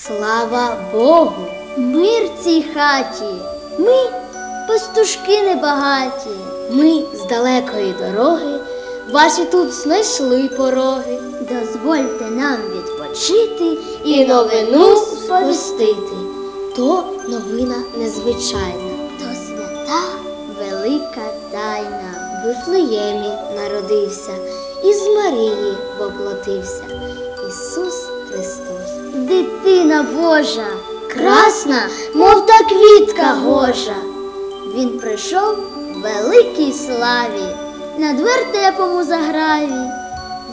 Слава Богу! Мир цій хаті. Ми пастушки небагаті. Ми з далекої дороги ваші тут знайшли пороги. Дозвольте нам відпочити І новину сповістити. То новина незвичайна. То свята велика тайна. В Вифлеємі народився, із Марії воплотився. Ісус Христос. Дитина Божа, Красна, мов та квітка гожа. Він прийшов в великій славі, над вертепом у заграві.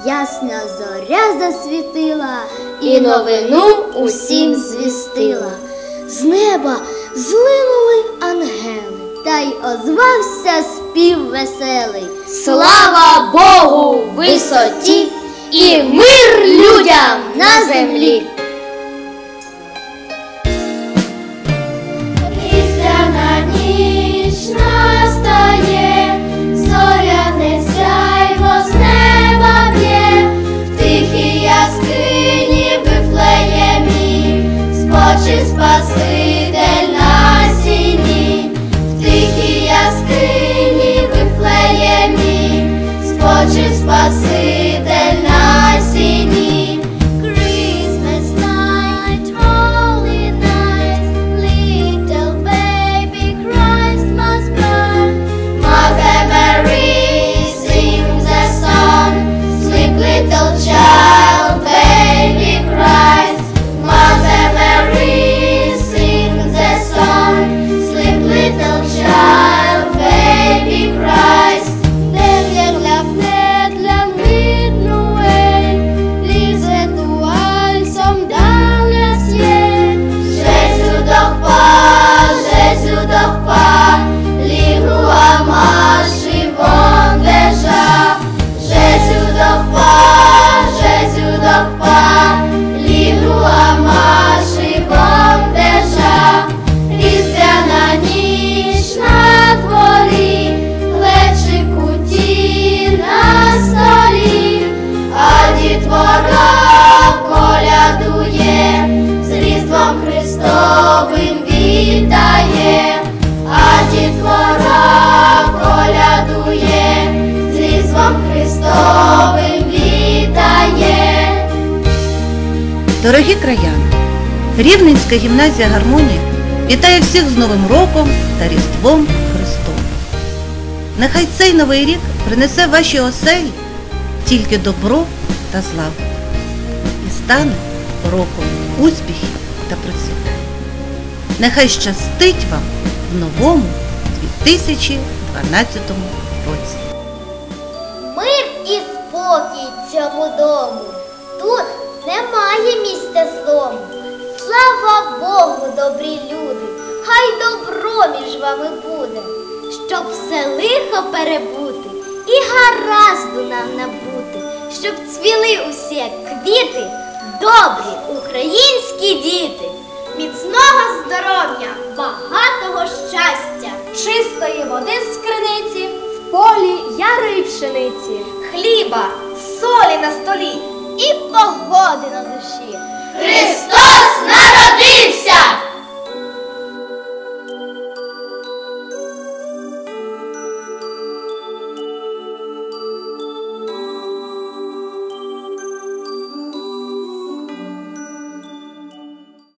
Ясна зоря засвітила, І новину усім звістила. З неба злинули ангели. та й озвався спів веселий. Слава Богу висоті і мир людям на землі. Дорогі краяни, Рівненська гімназія Гармонія вітає всіх з Новим роком та Різдвом Христовим. Нехай цей новий рік принесе в ваші оселі тільки добро та славу і стане роком успіхів та процвітання. Нехай щастить вам в новому 2012 році. Мир і спокій цьому дому. Тут немає місця злому. Слава Богу, добрі люди, хай добро між вами буде, щоб все лихо перебути і гаразду нам набути, щоб цвіли усі квіти, добрі українські діти, міцного здоров'я, багатого щастя, чистої води з криниці, в полі ярої пшениці, хліба, солі на столі і погоди на душі. Христос народ!